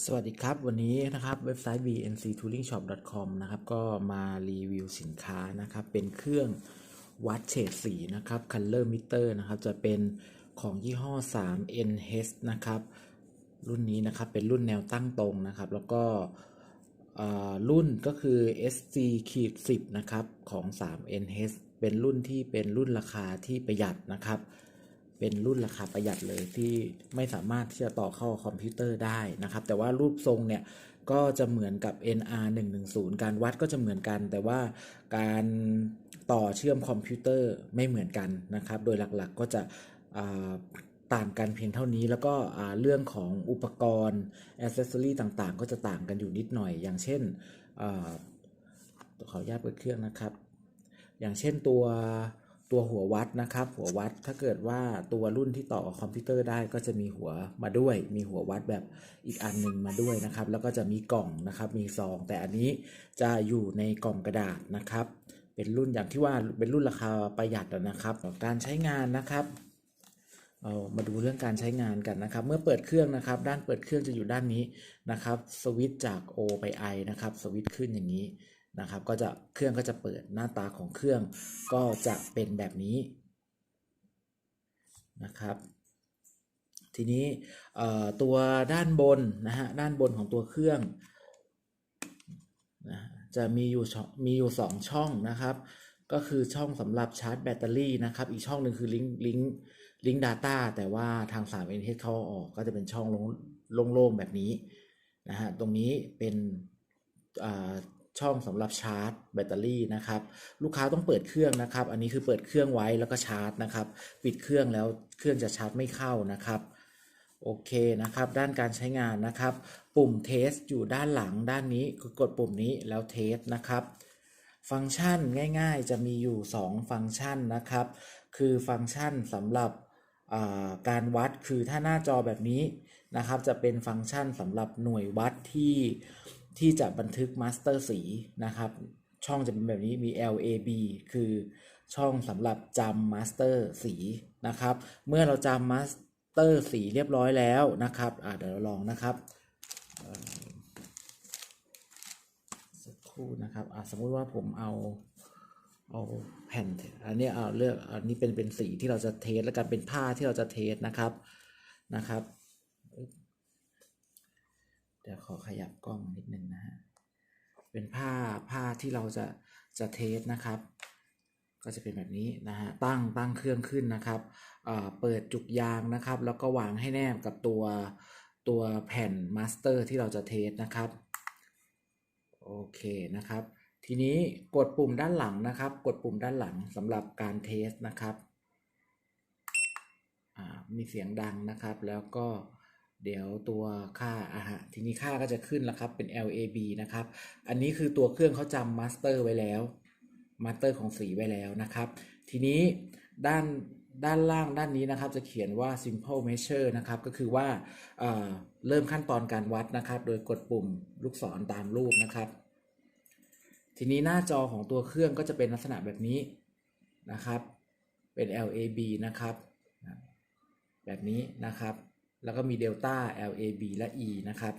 สวัสดีครับ วันนี้นะครับเว็บไซต์ bnctoolingshop.com นะครับก็มารีวิวสินค้านะครับเป็นเครื่องวัดเฉดสีนะครับ color meter นะครับจะเป็นของยี่ห้อ 3NH นะครับรุ่นนี้นะครับเป็นรุ่นแนวตั้งตรงนะครับ แล้วก็อ่ารุ่นก็คือ SC ขีด10นะครับของ 3NH เป็นรุ่นที่เป็นรุ่นราคาที่ประหยัดนะครับ เป็นรุ่นราคาประหยัดเลยที่ไม่สามารถที่จะต่อเข้าคอมพิวเตอร์ได้นะครับ แต่ว่ารูปทรงเนี่ยก็จะเหมือนกับ NR 110การวัดก็จะเหมือนกัน แต่ว่าการต่อเชื่อมคอมพิวเตอร์ไม่เหมือนกันนะครับ โดยหลักๆก็จะต่างกันเพียงเท่านี้แล้วก็เรื่องของอุปกรณ์อ c เซสซอรีต่างๆ ก็จะต่างกันอยู่นิดหน่อย อย่างเช่นอขออนุญาตเปิดเครื่องนะครับ อย่างเช่นตัว ตัวหัววัดนะครับ หัววัดถ้าเกิดว่าตัวรุ่นที่ต่อกับคอมพิวเตอร์ได้ก็จะมีหัวมาด้วย มีหัววัดแบบอีกอันหนึ่งมาด้วยนะครับ แล้วก็จะมีกล่องนะครับ มีซอง แต่อันนี้จะอยู่ในกล่องกระดาษนะครับ เป็นรุ่นอย่างที่ว่าเป็นรุ่นราคาประหยัดนะครับ การใช้งานนะครับเอามาดูเรื่องการใช้งานกันนะครับ เมื่อเปิดเครื่องนะครับ ด้านเปิดเครื่องจะอยู่ด้านนี้นะครับ สวิตช์จาก O ไป I นะครับ สวิตช์ขึ้นอย่างนี้ นะครับ ก็จะเครื่องก็จะเปิดหน้าตาของเครื่องก็จะเป็นแบบนี้นะครับ ทีนี้ตัวด้านบนนะฮะด้านบนของตัวเครื่องนะจะมีอยู่มีอยู่สองช่องนะครับ ก็คือช่องสำหรับชาร์จแบตเตอรี่นะครับ อีกช่องหนึ่งคือลิงก์ลิงก์ลิงก์ดาต้าแต่ว่าทาง3 n h เขาออก ก็จะเป็นช่องโล่งๆแบบนี้นะฮะตรงนี้เป็น ช่องสำหรับชาร์จแบตเตอรี่นะครับลูกค้าต้องเปิดเครื่องนะครับ อันนี้คือเปิดเครื่องไว้แล้วก็ชาร์จนะครับ ปิดเครื่องแล้วเครื่องจะชาร์จไม่เข้านะครับโอเคนะครับ ด้านการใช้งานนะครับ ปุ่มเทสอยู่ด้านหลังด้านนี้คือกดปุ่มนี้แล้วเทสนะครับ ฟังก์ชันง่าย ๆ จะมีอยู่ 2 ฟังก์ชันนะครับ คือฟังก์ชันสำหรับการวัดคือถ้าหน้าจอแบบนี้นะครับ จะเป็นฟังก์ชันสำหรับหน่วยวัดที่ ที่จะบันทึกมาสเตอร์สีนะครับ ช่องจะเป็นแบบนี้มี LAB คือช่องสำหรับจำมาสเตอร์สีนะครับ เมื่อเราจำมาสเตอร์สีเรียบร้อยแล้วนะครับเดี๋ยวเราลองนะครับสักครู่นะครับสมมุติว่าผมเอาเอาแผ่นอันนี้เอาเลือกอันนี้เป็นเป็นสีที่เราจะเทสแล้วกันเป็นผ้าที่เราจะเทสนะครับนะครับ เดี๋ยวขอขยับกล้องนิดนึงนะฮะ เป็นผ้าผ้าที่เราจะจะเทสนะครับ ก็จะเป็นแบบนี้นะฮะ ตั้งตั้งเครื่องขึ้นนะครับ เปิดจุกยางนะครับ แล้วก็วางให้แนบกับตัวตัวแผ่นมาสเตอร์ที่เราจะเทสนะครับ โอเคนะครับ ทีนี้กดปุ่มด้านหลังนะครับ กดปุ่มด้านหลังสำหรับการเทสนะครับมีเสียงดังนะครับ แล้วก็ เดี๋ยวตัวค่าอะฮะทีนี้ค่าก็จะขึ้นแล้วครับ เป็น LAB นะครับ อันนี้คือตัวเครื่องเขาจำมาสเตอร์ไว้แล้วมาสเตอร์ของสีไว้แล้วนะครับ ทีนี้ด้านด้านล่างด้านนี้นะครับจะเขียนว่า simple measure นะครับ ก็คือว่าเเริ่มขั้นตอนการวัดนะครับ โดยกดปุ่มลูกศรตามรูปนะครับ ทีนี้หน้าจอของตัวเครื่องก็จะเป็นลักษณะแบบนี้นะครับ เป็น LAB นะครับ แบบนี้นะครับ แล้วก็มีเดลต้า LAB และ E นะครับ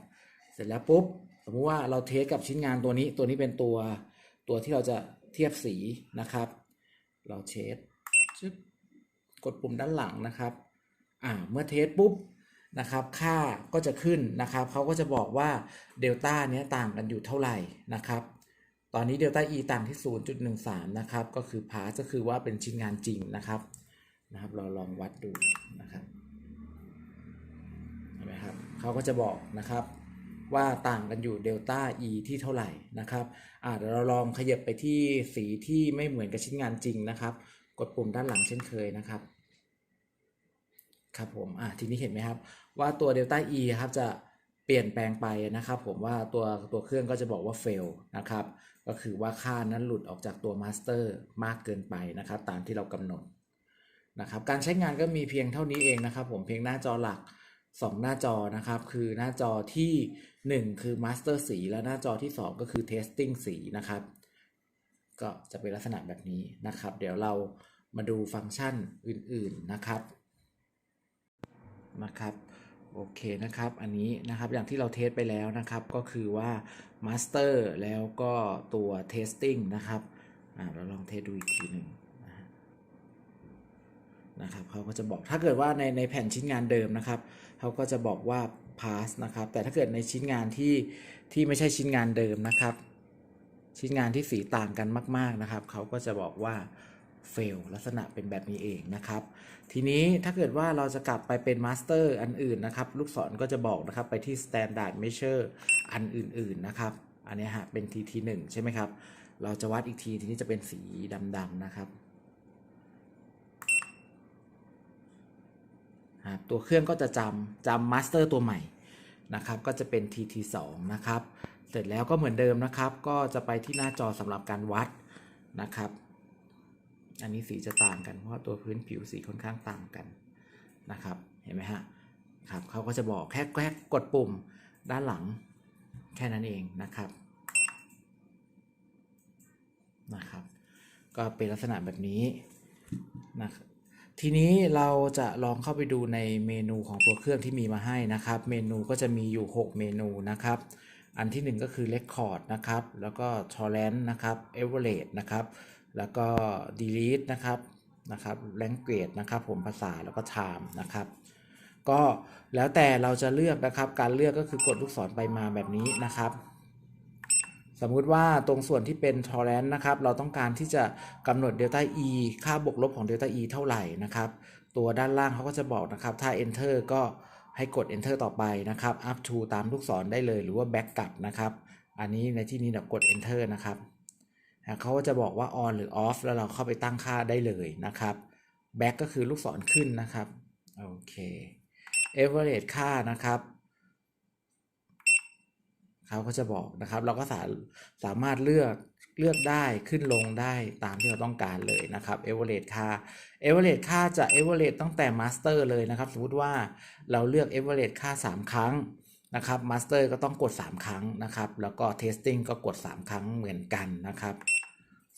เสร็จแล้วปุ๊บ สมมุติว่าเราเทสกับชิ้นงานตัวนี้ ตัวนี้เป็นตัวตัวที่เราจะเทียบสีนะครับ เราเทสกดปุ่มด้านหลังนะครับ อ่า เมื่อเทสปุ๊บนะครับ ค่าก็จะขึ้นนะครับ เขาก็จะบอกว่าเดลต้าเนี้ยต่างกันอยู่เท่าไหร่นะครับ ตอนนี้เดลต้า E ต่างที่ 0.13 นะครับ ก็คือพาสก็คือว่าเป็นชิ้นงานจริงนะครับ นะครับ เราลองวัดดูนะครับ เขาก็จะบอกนะครับว่าต่างกันอยู่เดลต้า E ที่เท่าไหร่นะครับอาเดี๋ยวเราลองขยับไปที่สีที่ไม่เหมือนกับชิ้นงานจริงนะครับ กดปุ่มด้านหลังเช่นเคยนะครับ ครับผมอ่าทีนี้เห็นไหมครับ ว่าตัวเดลต้า E ครับจะเปลี่ยนแปลงไปนะครับ ผมว่าตัวตัวเครื่องก็จะบอกว่า fail นะครับ ก็คือว่าค่านั้นหลุดออกจากตัวมาสเตอร์มากเกินไปนะครับ ตามที่เรากำหนดนะครับ การใช้งานก็มีเพียงเท่านี้เองนะครับ ผมเพียงหน้าจอหลัก 2 หน้าจอนะครับ คือหน้าจอที่ 1 คือ Master สี และหน้าจอที่ 2 ก็คือ Testing สีนะครับ ก็จะเป็นลักษณะแบบนี้นะครับ เดี๋ยวเรามาดูฟังก์ชันอื่นๆนะครับนะครับโอเคนะครับ อันนี้นะครับอย่างที่เราเทสไปแล้วนะครับก็คือว่า Master แล้วก็ตัว Testing นะครับ อ่าเราลองเทสดูอีกทีหนึ่ง นะครับเขาก็จะบอกถ้าเกิดว่าในในแผ่นชิ้นงานเดิมนะครับเขาก็จะบอกว่า pass นะครับ แต่ถ้าเกิดในชิ้นงานที่ที่ไม่ใช่ชิ้นงานเดิมนะครับ ชิ้นงานที่สีต่างกันมาก ๆนะครับเขาก็จะบอกว่า fail ลักษณะเป็นแบบนี้เองนะครับ ทีนี้ถ้าเกิดว่าเราจะกลับไปเป็น master อันอื่นนะครับ ลูกศรก็จะบอกนะครับไปที่ standard measure อันอื่น ๆนะครับ อันนี้ฮะเป็น TT 1ใช่ไหมครับ เราจะวัดอีกทีทีนี้จะเป็นสีดำๆนะครับ ตัวเครื่องก็จะจำจำ master ตัวใหม่นะครับก็จะเป็น TT 2 นะครับ เสร็จแล้วก็เหมือนเดิมนะครับ ก็จะไปที่หน้าจอสำหรับการวัดนะครับ อันนี้สีจะต่างกันเพราะตัวพื้นผิวสีค่อนข้างต่างกันนะครับ เห็นไหมฮะครับเขาก็จะบอกแค่แค่กดปุ่มด้านหลังแค่นั้นเองนะครับนะครับ ก็เป็นลักษณะแบบนี้นะครับ ทีนี้เราจะลองเข้าไปดูในเมนูของตัวเครื่องที่มีมาให้นะครับ เมนูก็จะมีอยู่ 6 เมนูนะครับ อันที่ 1 ก็คือ Record นะครับ แล้วก็ Torrent นะครับ Average นะครับ แล้วก็ delete นะครับ นะครับ language นะครับ ผมภาษาแล้วก็ time นะครับ ก็แล้วแต่เราจะเลือกนะครับ การเลือกก็คือกดลูกศรไปมาแบบนี้นะครับ สมมุติว่าตรงส่วนที่เป็น torrent นะครับ เราต้องการที่จะกำหนด delta e ค่าบวกลบของ delta e เท่าไหร่นะครับ ตัวด้านล่างเขาก็จะบอกนะครับ ถ้า enter ก็ให้กด enter ต่อไปนะครับ up to ตามลูกศรได้เลยหรือว่า back กลับนะครับ อันนี้ในที่นี้เรากด enter นะครับเขาก็จะบอกว่า on หรือ off แล้วเราเข้าไปตั้งค่าได้เลยนะครับ back ก็คือลูกศรขึ้นนะครับ โอเค average ค่านะครับ เขาก็จะบอกนะครับ เราก็สาสามารถเลือกเลือกได้ขึ้นลงได้ตามที่เราต้องการเลยนะครับ average ค่า average ค่าจะ average ตั้งแต่ master เลยนะครับ สมมติว่าเราเลือก average ค่า 3 ครั้งนะครับ master ก็ต้องกด 3 ครั้งนะครับ แล้วก็ testing ก็กด 3 ครั้งเหมือนกันนะครับ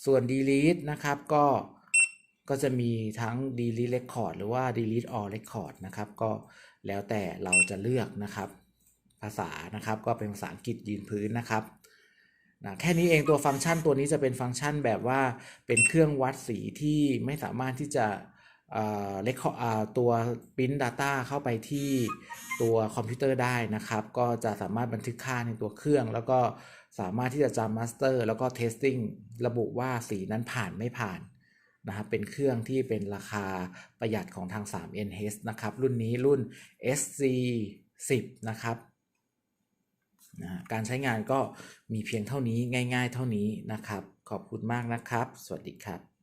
ส่วน delete นะครับก็ก็จะมีทั้ง delete record หรือว่า delete all record นะครับ ก็แล้วแต่เราจะเลือกนะครับ ภาษานะครับ ก็เป็นภาษาอังกฤษยืนพื้นนะครับนะแค่นี้เองตัวฟังก์ชันตัวนี้จะเป็นฟังก์ชันแบบว่าเป็นเครื่องวัดสีที่ไม่สามารถที่จะเล็กตัว print data เข้าไปที่ตัวคอมพิวเตอร์ได้นะครับ ก็จะสามารถบันทึกค่าในตัวเครื่อง แล้วก็สามารถที่จะจำ master แล้วก็ testing ระบุว่าสีนั้นผ่านไม่ผ่านนะครับเป็นเครื่องที่เป็นราคาประหยัดของทาง 3NH นะครับ รุ่นนี้รุ่น SC 10 นะครับ นะการใช้งานก็มีเพียงเท่านี้ง่าย ๆ เท่านี้นะครับ ขอบคุณมากนะครับ สวัสดีครับ